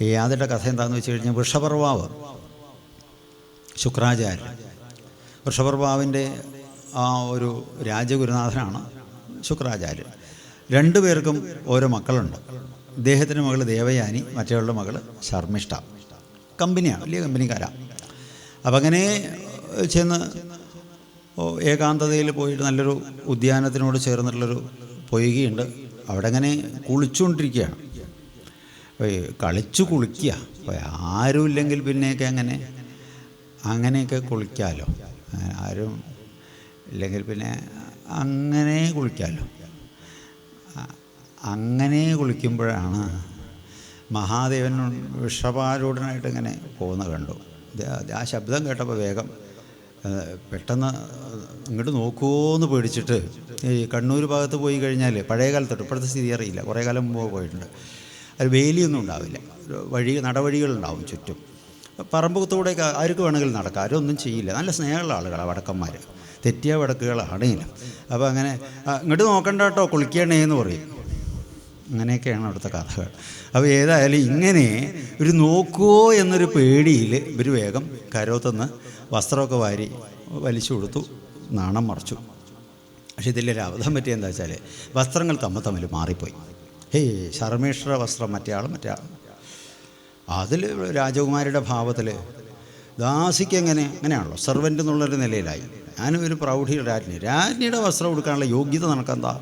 ഈ ആദ്യത്തെ കഥ എന്താണെന്ന് വെച്ച് കഴിഞ്ഞാൽ വൃഷപർവാവ് ശുക്രാചാര്യൻ വൃഷപർവാവിന്റെ ആ ഒരു രാജഗുരുനാഥനാണ് ശുക്രാചാര്യൻ രണ്ടു പേർക്കും ഓരോ മക്കളുണ്ട്. ഇദ്ദേഹത്തിന്റെ മകൾ ദേവയാനി മറ്റേയാളുടെ മകൾ ശർമ്മിഷ്ഠ. കമ്പനിയാണ് വലിയ കമ്പനിക്കാരാണ് അപ്പം അങ്ങനെ ചെന്ന് ഏകാന്തതയിൽ പോയിട്ട് നല്ലൊരു ഉദ്യാനത്തിനോട് ചേർന്നിട്ടുള്ളൊരു പൊയ്കയുണ്ട്. അവിടെ അങ്ങനെ കുളിച്ചുകൊണ്ടിരിക്കുകയാണ്. കളിച്ചു കുളിക്കുക ആരുമില്ലെങ്കിൽ പിന്നെയൊക്കെ അങ്ങനെ അങ്ങനെയൊക്കെ കുളിക്കാമല്ലോ ആരും ഇല്ലെങ്കിൽ പിന്നെ അങ്ങനെ കുളിക്കാമല്ലോ അങ്ങനെ കുളിക്കുമ്പോഴാണ് മഹാദേവൻ വിഷപാരൂഢനായിട്ട് ഇങ്ങനെ പോകുന്ന കണ്ടു. ആ ശബ്ദം കേട്ടപ്പോൾ വേഗം പെട്ടെന്ന് ഇങ്ങോട്ട് നോക്കുമോയെന്ന് പേടിച്ചിട്ട് ഈ കണ്ണൂർ ഭാഗത്ത് പോയി കഴിഞ്ഞാൽ പഴയ കാലത്തോട്ട് ഇപ്പോഴത്തെ സ്ഥിതി അറിയില്ല. കുറേ കാലം മുമ്പ് പോയിട്ടുണ്ട്. അത് വേലിയൊന്നും ഉണ്ടാവില്ല. വഴി നടവഴികളുണ്ടാവും ചുറ്റും. പറമ്പത്തൂടെയൊക്കെ ആർക്ക് വേണമെങ്കിലും നടക്കാം. ആരൊന്നും ചെയ്യില്ല. നല്ല സ്നേഹമുള്ള ആളുകളാണ് വടക്കന്മാർ തെറ്റിയ വടക്കുകളാണെങ്കിലും അപ്പോൾ അങ്ങനെ "ആ, ഇങ്ങോട്ട് നോക്കണ്ട കേട്ടോ കുളിക്കണേ എന്ന് പറയും. അങ്ങനെയൊക്കെയാണ് അവിടുത്തെ കഥകൾ. അപ്പോൾ ഏതായാലും ഇങ്ങനെ ഒരു നോക്കുവോ എന്നൊരു പേടിയിൽ ഇവർ വേഗം കരോത്തുനിന്ന് വസ്ത്രമൊക്കെ വാരി വലിച്ചു കൊടുത്തു നാണം മറച്ചു. പക്ഷേ ഇതിലൊരു അബദ്ധം പറ്റിയെന്താ വെച്ചാൽ വസ്ത്രങ്ങൾ തമ്മിൽ തമ്മിൽ മാറിപ്പോയി. ഹേയ് ശർമ്മേശ്വര വസ്ത്രം മറ്റേ ആൾ മറ്റേ ആൾ അതിൽ രാജകുമാരിയുടെ ഭാവത്തിൽ ദാസിക്ക് എങ്ങനെ അങ്ങനെയാണല്ലോ സെർവന്റ് എന്നുള്ളൊരു നിലയിലായി. ഞാനും ഒരു പ്രൗഢി രാജ്ഞി. രാജ്ഞിയുടെ വസ്ത്രം കൊടുക്കാനുള്ള യോഗ്യത നടക്കെന്താ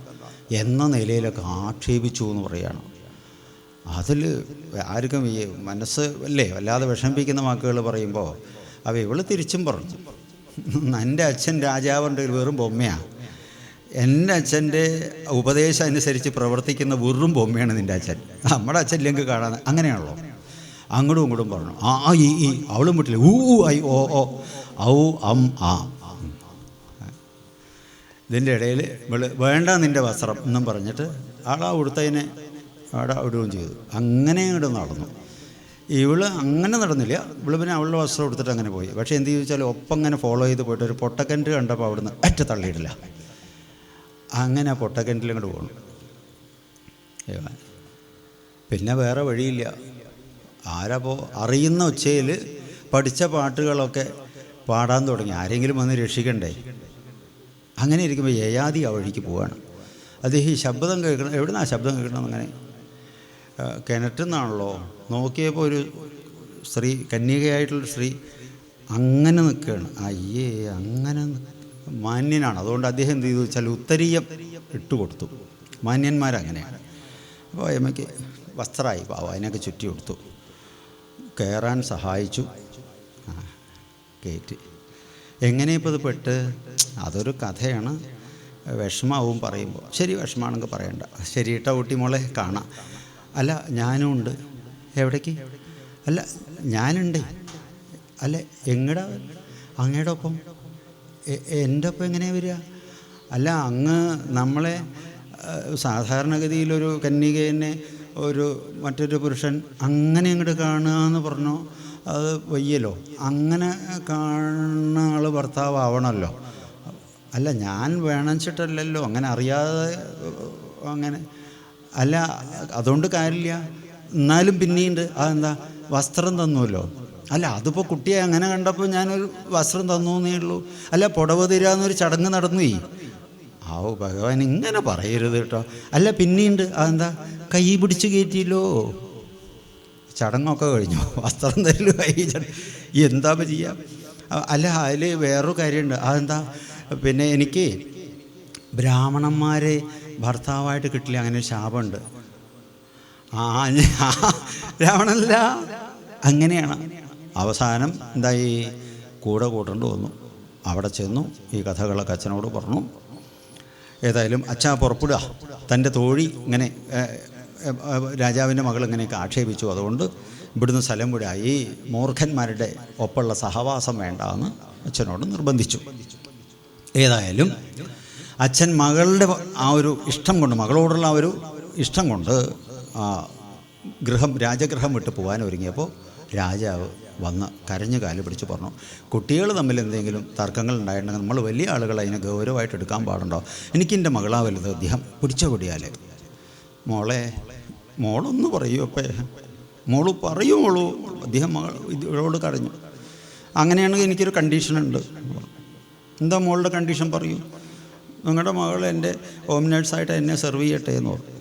എന്ന നിലയിലൊക്കെ ആക്ഷേപിച്ചു എന്ന് പറയുകയാണ്. അതിൽ ആർക്കും ഈ മനസ്സ് അല്ലേ വല്ലാതെ വിഷമിപ്പിക്കുന്ന വാക്കുകൾ പറയുമ്പോൾ അവ ഇവൾ തിരിച്ചും പറഞ്ഞു. എന്റെ അച്ഛൻ രാജാവുണ്ടെങ്കിൽ വെറും ബൊമ്മയാണ് എന്റെ അച്ഛന്റെ ഉപദേശം അനുസരിച്ച് പ്രവർത്തിക്കുന്ന വെറും ബൊമ്മയാണ് നിന്റെ അച്ഛൻ. നമ്മുടെ അച്ഛൻ ലിങ്ക് കാണാൻ അങ്ങനെയാണല്ലോ. അങ്ങോട്ടും ഇങ്ങോട്ടും പറഞ്ഞു. ആ ഈ ഈ അവളും വിട്ടില്ല ഊ ഐ ഓ ഓ ഔ അം ആ. ഇതിന്റെ ഇടയിൽ ഇവൾ വേണ്ട നിന്റെ വസ്ത്രം എന്നും പറഞ്ഞിട്ട് ആടാ ഉടുത്തതിനെ ആടാ ഇടുകയും ചെയ്തു. അങ്ങനെ ഇങ്ങോട്ട് നടന്നു. ഇവൾ അങ്ങനെ നടന്നില്ല. ഇവൾ പിന്നെ അവളുടെ വസ്ത്രം എടുത്തിട്ട് അങ്ങനെ പോയി. പക്ഷേ എന്ത് ചോദിച്ചാൽ ഒപ്പം അങ്ങനെ ഫോളോ ചെയ്ത് പോയിട്ട് ഒരു പൊട്ടക്കന്റ് കണ്ടപ്പോൾ അവിടുന്ന് അറ്റ തള്ളിയിട്ടില്ല അങ്ങനെ ആ പൊട്ടക്കന്റിൽ ഇങ്ങോട്ട് പോകണം പിന്നെ വേറെ വഴിയില്ല. ആരപ്പോൾ അറിയുന്ന ഉച്ചയിൽ പഠിച്ച പാട്ടുകളൊക്കെ പാടാൻ തുടങ്ങി. ആരെങ്കിലും വന്ന് രക്ഷിക്കണ്ടേ? അങ്ങനെ ഇരിക്കുമ്പോൾ യയാതി ആ വഴിക്ക് പോവാണ്. അദ്ദേഹം ഈ ശബ്ദം കേൾക്കണം എവിടുന്നാ ശബ്ദം കേൾക്കണം അങ്ങനെ? കിണറ്റുന്നാണല്ലോ. നോക്കിയപ്പോൾ ഒരു സ്ത്രീ കന്യകയായിട്ടുള്ള സ്ത്രീ അങ്ങനെ നിൽക്കുകയാണ് അയ്യേ അങ്ങനെ നി- മാന്യനാണ്. അതുകൊണ്ട് അദ്ദേഹം എന്ത് ചെയ്തു? വെച്ചാൽ ഉത്തരീയം ഇട്ടുകൊടുത്തു മാന്യന്മാരങ്ങനെയാണ് അപ്പോൾ അമ്മയ്ക്ക് വസ്ത്രമായി പാവം. അതിനൊക്കെ ചുറ്റി കൊടുത്തു. കയറാൻ സഹായിച്ചു. ആ കയറ്റി. എങ്ങനെ ഇപ്പോൾ ഇത് പെട്ട്? അതൊരു കഥയാണ്. വിഷമാവും പറയുമ്പോൾ. ശരി വിഷമാണെങ്കിൽ പറയണ്ട. ശരി ഇട്ട ഊട്ടി മോളെ കാണാം. അല്ല ഞാനും ഉണ്ട്. എവിടേക്ക്? അല്ല ഞാനുണ്ട്. അല്ല എങ്ങടാ? അങ്ങയുടെ ഒപ്പം? എന്റെ ഒപ്പം എങ്ങനെയാണ് വരിക? അല്ല അങ്ങ് നമ്മളെ സാധാരണഗതിയിലൊരു കന്യകേനെ ഒരു മറ്റൊരു പുരുഷൻ അങ്ങനെ അങ്ങോട്ട് കാണുക എന്ന് പറഞ്ഞു അത് വയ്യല്ലോ. അങ്ങനെ കാണുന്ന ആൾ ഭർത്താവ് ആവണമല്ലോ അല്ല ഞാൻ വേണിച്ചിട്ടല്ലല്ലോ അങ്ങനെ അറിയാതെ അങ്ങനെ. അല്ല അതുകൊണ്ട് കാര്യമില്ല. എന്നാലും പിന്നീണ്ട് അതെന്താ? വസ്ത്രം തന്നുവല്ലോ. അല്ല അതിപ്പോൾ കുട്ടിയെ അങ്ങനെ കണ്ടപ്പോൾ ഞാനൊരു വസ്ത്രം തന്നു എന്നേ ഉള്ളൂ. അല്ല പുടവ് തരാന്നൊരു ചടങ്ങ് നടന്നു. ആവോ ഭഗവാൻ ഇങ്ങനെ പറയരുത് കേട്ടോ. അല്ല പിന്നീണ്ട് അതെന്താ? കൈ പിടിച്ച് കയറ്റിയല്ലോ. ചടങ്ങൊക്കെ കഴിഞ്ഞു. വസ്ത്രം തരൽ കൈ എന്താ ചെയ്യാം? അല്ല അതിൽ വേറൊരു കാര്യമുണ്ട്. അതെന്താ? പിന്നെ എനിക്ക് ബ്രാഹ്മണന്മാരെ ഭർത്താവായിട്ട് കിട്ടില്ല. അങ്ങനെ ശാപമുണ്ട്. ആ ബ്രാഹ്മണല്ല രാവണല്ല അങ്ങനെയാണ്. അവസാനം എന്തായി കൂടെ കൂട്ടേണ്ടി വന്നു. അവിടെ ചെന്നു ഈ കഥകളൊക്കെ അച്ഛനോട് പറഞ്ഞു. ഏതായാലും അച്ഛാ പുറപ്പെടുക. തന്റെ തോഴി ഇങ്ങനെ രാജാവിന്റെ മകൾ ഇങ്ങനെയൊക്കെ ആക്ഷേപിച്ചു. അതുകൊണ്ട് ഇവിടുന്ന് സ്ഥലം വിടുക ഈ മൂർഖന്മാരുടെ ഒപ്പമുള്ള സഹവാസം വേണ്ട എന്ന് അച്ഛനോട് നിർബന്ധിച്ചു. ഏതായാലും അച്ഛൻ മകളുടെ ആ ഒരു ഇഷ്ടം കൊണ്ട് മകളോടുള്ള ആ ഒരു ഇഷ്ടം കൊണ്ട് ഗൃഹം രാജഗൃഹം വിട്ട് പോകാൻ ഒരുങ്ങിയപ്പോൾ രാജാവ് വന്ന് കരഞ്ഞ് കാൽ പിടിച്ച് പറഞ്ഞു കുട്ടികൾ തമ്മിൽ എന്തെങ്കിലും തർക്കങ്ങൾ ഉണ്ടായിട്ടുണ്ടെങ്കിൽ നമ്മൾ വലിയ ആളുകൾ അതിനെ ഗൗരവമായിട്ട് എടുക്കാൻ പാടുണ്ടോ? എനിക്കെന്റെ മകളാ വലുത് അദ്ദേഹം പിടിച്ച പൊടിയാൽ മോളെ മോളൊന്ന് പറയൂ അപ്പേ. മോൾ പറയൂ മോളൂ. അദ്ദേഹം മകൾ ഇവളോട് കരഞ്ഞു. അങ്ങനെയാണെങ്കിൽ എനിക്കൊരു കണ്ടീഷനുണ്ട് എന്താ മോളുടെ കണ്ടീഷൻ പറയൂ? നിങ്ങളുടെ മകൾ എന്റെ ഹോം നേഴ്സായിട്ട് എന്നെ സെർവ് ചെയ്യട്ടെ എന്ന് പറഞ്ഞു.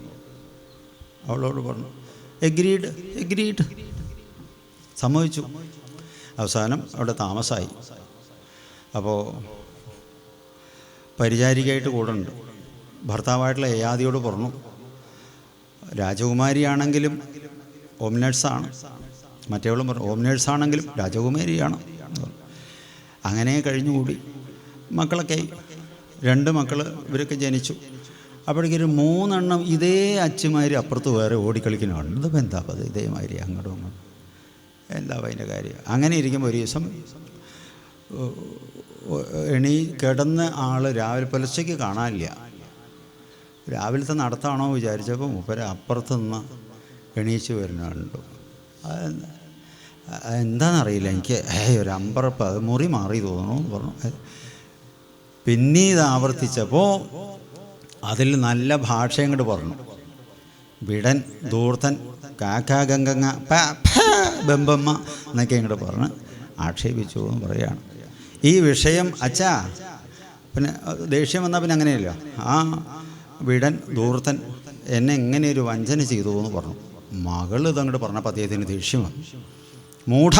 അവളോട് പറഞ്ഞു എഗ്രീഡ് എഗ്രീഡ് സമ്മതിച്ചു. അവസാനം അവിടെ താമസമായി അപ്പോൾ പരിചാരികയായിട്ട് കൂടെ ഉണ്ട് ഭർത്താവായിട്ടുള്ള യയാദിയോട് പറഞ്ഞു രാജകുമാരിയാണെങ്കിലും ഹോം നേഴ്സാണ്. മറ്റേവളും പറഞ്ഞു ഹോം നേഴ്സാണെങ്കിലും രാജകുമാരിയാണ്. അങ്ങനെ കഴിഞ്ഞുകൂടി. മക്കളൊക്കെ രണ്ട് മക്കൾ ഇവരൊക്കെ ജനിച്ചു. അപ്പോഴേക്കൊരു മൂന്നെണ്ണം ഇതേ അച്ഛന്മാർ അപ്പുറത്ത് വേറെ ഓടിക്കളിക്കുന്നതാണ് ഇതിപ്പോൾ എന്താ അത് ഇതേമാതിരി അങ്ങോട്ടും ഇങ്ങോട്ടും എന്താ അതിന്റെ കാര്യം. അങ്ങനെ ഇരിക്കുമ്പോൾ ഒരു ദിവസം എണി കിടന്ന ആൾ രാവിലെ പുലർച്ചയ്ക്ക് കാണാനില്ല. രാവിലത്തെ നടത്താണോ വിചാരിച്ചപ്പോൾ മൂപ്പര് അപ്പുറത്ത് നിന്ന് എണീച്ച് വരുന്നുണ്ട് എന്താണെന്നറിയില്ല എനിക്ക്. ഏയ് ഒരു അമ്പറപ്പ് അത് മുറി മാറി തോന്നണു എന്ന് പറഞ്ഞു. ഏ. പിന്നെ ഇത് ആവർത്തിച്ചപ്പോൾ അതിൽ നല്ല ഭാഷ അങ്ങോട്ട് പറഞ്ഞു. വിടൻ ദൂർത്തൻ കാക്കാ ഗംഗങ്ങ പ ബെമ്പമ്മ എന്നൊക്കെ ഇങ്ങോട്ട് പറഞ്ഞ് ആക്ഷേപിച്ചു എന്ന് പറയുകയാണ്. ഈ വിഷയം അച്ഛാ പിന്നെ ദേഷ്യം വന്നാൽ പിന്നെ അങ്ങനെയല്ലോ. ആ വിടൻ ദൂർത്തൻ എന്നെ എങ്ങനെ ഒരു വഞ്ചന ചെയ്തു എന്ന് പറഞ്ഞു. മകൾ ഇതങ്ങോട്ട് പറഞ്ഞപ്പോൾ അദ്ദേഹത്തിന് ദേഷ്യം മൂഢ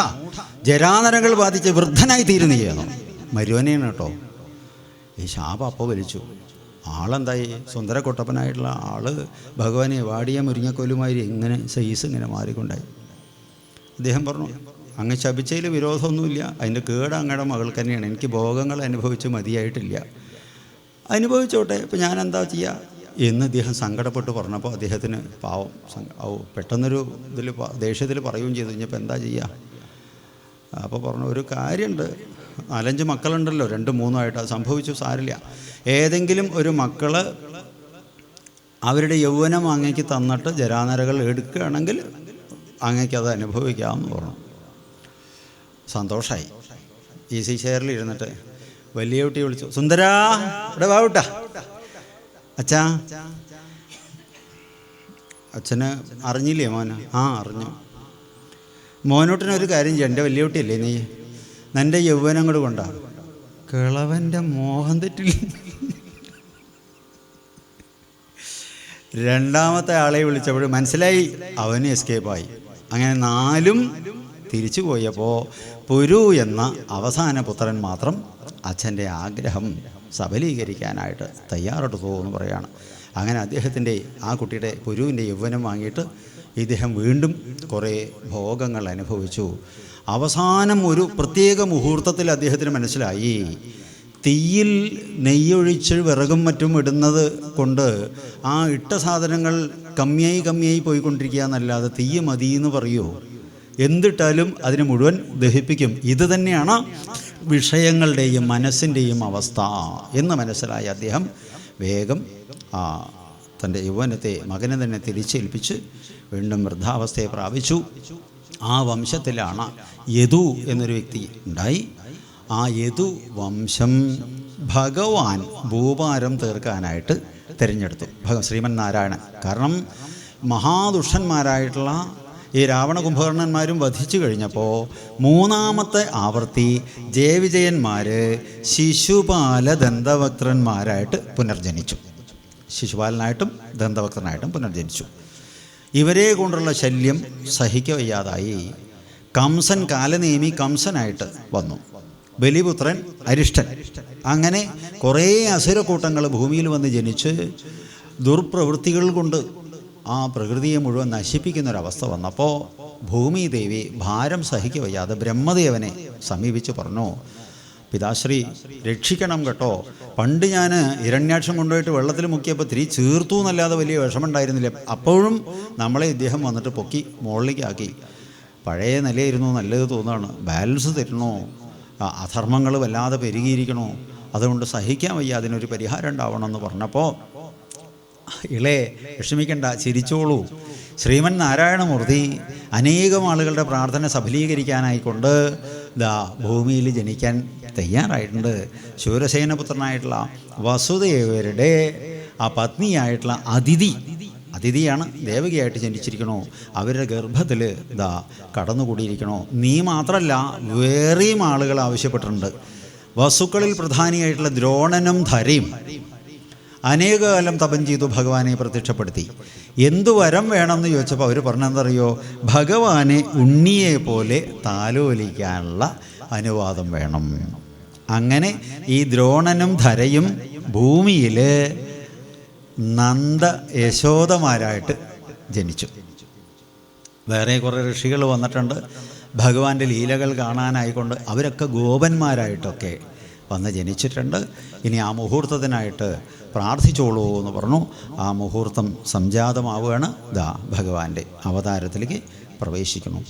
ജരാനരങ്ങൾ ബാധിച്ച് വൃദ്ധനായി തീരുന്നു ചെയ്യണം. മരുവനെയാണ് കേട്ടോ. ഈ ശാപ അപ്പോൾ വലിച്ചു. ആളെന്തായി? സുന്ദര കൊട്ടപ്പനായിട്ടുള്ള ആൾ ഭഗവാനെ വാടിയ മുരിങ്ങക്കോലുമായി ഇങ്ങനെ സൈസ് ഇങ്ങനെ മാറിക്കൊണ്ടായി. അദ്ദേഹം പറഞ്ഞു അങ്ങ് ശപിച്ചതിൽ വിരോധമൊന്നുമില്ല. അതിന്റെ കേട് അങ്ങയുടെ മകൾക്ക് തന്നെയാണ്. എനിക്ക് ഭോഗങ്ങൾ അനുഭവിച്ച് മതിയായിട്ടില്ല. അനുഭവിച്ചോട്ടെ. ഇപ്പം ഞാൻ എന്താ ചെയ്യുക എന്ന് അദ്ദേഹം സങ്കടപ്പെട്ട് പറഞ്ഞപ്പോൾ അദ്ദേഹത്തിന് പാവം ഓ പെട്ടെന്നൊരു ഇതിൽ ദേഷ്യത്തിൽ പറയുകയും ചെയ്തു. കഴിഞ്ഞപ്പോൾ എന്താ ചെയ്യുക അപ്പോൾ പറഞ്ഞു ഒരു കാര്യമുണ്ട്. നാലഞ്ച് മക്കളുണ്ടല്ലോ രണ്ട് മൂന്നുമായിട്ട്. അത് സംഭവിച്ചു സാരില്ല ഏതെങ്കിലും ഒരു മക്കൾ അവരുടെ യൗവനം അങ്ങേക്ക് തന്നിട്ട് ജരാനരകൾ എടുക്കുകയാണെങ്കിൽ അങ്ങേക്ക് അത് അനുഭവിക്കാമെന്ന് പറഞ്ഞു. സന്തോഷമായി ഈസി ചെയറിൽ ഇരുന്നിട്ട് വലിയ കുട്ടി വിളിച്ചു സുന്ദരാ ഇവിടെ വാവിട്ട അച്ഛാ. അച്ഛന് അറിഞ്ഞില്ലേ മോന്? ആ അറിഞ്ഞു. മോനോട്ടിനൊരു കാര്യം ചെയ്യാം എന്റെ വലിയ കുട്ടിയല്ലേ നീ? നിന്റെ യൗവനം കൂടെ കൊണ്ടാ. കിളവന്റെ മോഹം തെറ്റില്ല രണ്ടാമത്തെ ആളെ വിളിച്ചപ്പോൾ മനസ്സിലായി അവന് എസ്കേപ്പായി അങ്ങനെ നാലും തിരിച്ചു പോയപ്പോൾ പുരു എന്ന അവസാന പുത്രൻ മാത്രം അച്ഛന്റെ ആഗ്രഹം സബലീകരിക്കാനായിട്ട് തയ്യാറെടുത്തു എന്ന് പറയാണ്. അങ്ങനെ അദ്ദേഹത്തിന്റെ ആ കുട്ടിയുടെ പുരുവിന്റെ യൗവനം വാങ്ങിയിട്ട് ഇദ്ദേഹം വീണ്ടും കുറേ ഭോഗങ്ങൾ അനുഭവിച്ചു. അവസാനം ഒരു പ്രത്യേക മുഹൂർത്തത്തിൽ അദ്ദേഹത്തിന് മനസ്സിലായി. തീയിൽ നെയ്യൊഴിച്ച് വിറകും മറ്റും ഇടുന്നത് കൊണ്ട് ആ ഇട്ട സാധനങ്ങൾ കമ്മിയായി കമ്മിയായി പോയിക്കൊണ്ടിരിക്കുക എന്നല്ലാതെ തീയ് മതി എന്ന് പറയുമോ എന്തിട്ടാലും അതിനെ മുഴുവൻ ദഹിപ്പിക്കും. ഇത് തന്നെയാണ് വിഷയങ്ങളുടെയും മനസ്സിന്റെയും അവസ്ഥ എന്ന് മനസ്സിലായ അദ്ദേഹം. വേഗം ആ തന്റെ യൗവനത്തെ മകനെ തന്നെ തിരിച്ചേൽപ്പിച്ച് വീണ്ടും വൃദ്ധാവസ്ഥയെ പ്രാപിച്ചു. ആ വംശത്തിലാണ് യദു എന്നൊരു വ്യക്തി ഉണ്ടായി. ആ യദു വംശം ഭഗവാൻ ഭൂഭാരം തീർക്കാനായിട്ട് തിരഞ്ഞെടുത്തു. ഭഗ ശ്രീമൻ നാരായണൻ കാരണം മഹാദുഷ്ടന്മാരായിട്ടുള്ള ഈ രാവണ കുംഭകർണന്മാരും വധിച്ചു കഴിഞ്ഞപ്പോൾ മൂന്നാമത്തെ ആവർത്തി ജയവിജയന്മാർ ശിശുപാല ദന്തവക്രന്മാരായിട്ട് പുനർജനിച്ചു. ശിശുപാലനായിട്ടും ദന്തവക്രനായിട്ടും പുനർജനിച്ചു. ഇവരെ കൊണ്ടുള്ള ശല്യം സഹിക്കവയ്യാതായി. കംസൻ കാലനേമി കംസനായിട്ട് വന്നു. ബലിപുത്രൻ അരിഷ്ടൻ. അങ്ങനെ കുറേ അസുരക്കൂട്ടങ്ങൾ ഭൂമിയിൽ വന്ന് ജനിച്ച് ദുർപ്രവൃത്തികൾ കൊണ്ട് ആ പ്രകൃതിയെ മുഴുവൻ നശിപ്പിക്കുന്നൊരവസ്ഥ വന്നപ്പോൾ ഭൂമിദേവി ഭാരം സഹിക്കവയ്യാതെ ബ്രഹ്മദേവനെ സമീപിച്ച് പറഞ്ഞു പിതാശ്രീ രക്ഷിക്കണം കേട്ടോ. പണ്ട് ഞാൻ ഇരണ്യാക്ഷം കൊണ്ടുപോയിട്ട് വെള്ളത്തിൽ മുക്കിയപ്പോൾ തിരി ചീർത്തു എന്നല്ലാതെ വലിയ വിഷമമുണ്ടായിരുന്നില്ല. അപ്പോഴും നമ്മളെ ഇദ്ദേഹം വന്നിട്ട് പൊക്കി മുകളിലേക്കാക്കി പഴയ നിലയായിരുന്നു നല്ലത് തോന്നുകയാണ് ബാലൻസ് തരണോ അധർമ്മങ്ങൾ വല്ലാതെ പെരുകിയിരിക്കണോ. അതുകൊണ്ട് സഹിക്കാൻ വയ്യ അതിനൊരു പരിഹാരം ഉണ്ടാവണം എന്ന് പറഞ്ഞപ്പോൾ ഇളേ വിഷമിക്കണ്ട ചിരിച്ചോളൂ. ശ്രീമൻ നാരായണമൂർത്തി അനേകം ആളുകളുടെ പ്രാർത്ഥന സഫലീകരിക്കാനായിക്കൊണ്ട് ദാ ഭൂമിയിൽ ജനിക്കാൻ തയ്യാറായിട്ടുണ്ട്. ശൂരസേനപുത്രനായിട്ടുള്ള വസുദേവരുടെ ആ പത്നിയായിട്ടുള്ള അതിഥി അതിഥിയാണ് ദേവകിയായിട്ട് ജനിച്ചിരിക്കണോ. അവരുടെ ഗർഭത്തിൽ ഇതാ കടന്നുകൂടിയിരിക്കണോ. നീ മാത്രമല്ല വേറെയും ആളുകൾ ആവശ്യപ്പെട്ടിട്ടുണ്ട്. വസുക്കളിൽ പ്രധാനിയായിട്ടുള്ള ദ്രോണനും ധരയും. അനേകകാലം തപം ചെയ്തു ഭഗവാനെ പ്രത്യക്ഷപ്പെടുത്തി. എന്തു വരം വേണമെന്ന് ചോദിച്ചപ്പോൾ അവർ പറഞ്ഞെന്തറിയോ ഭഗവാനെ ഉണ്ണിയെ പോലെ താലോലിക്കാനുള്ള അനുവാദം വേണം. അങ്ങനെ ഈ ദ്രോണനും ധരയും ഭൂമിയിൽ നന്ദ യശോദമാരായിട്ട് ജനിച്ചു. വേറെ കുറേ ഋഷികൾ വന്നിട്ടുണ്ട്. ഭഗവാന്റെ ലീലകൾ കാണാനായിക്കൊണ്ട് അവരൊക്കെ ഗോപന്മാരായിട്ടൊക്കെ വന്ന് ജനിച്ചിട്ടുണ്ട്. ഇനി ആ മുഹൂർത്തത്തിനായിട്ട് പ്രാർത്ഥിച്ചോളൂ എന്ന് പറഞ്ഞു. ആ മുഹൂർത്തം സംജാതമാവുകയാണ്. ദാ ഭഗവാന്റെ അവതാരത്തിലേക്ക് പ്രവേശിക്കുന്നു.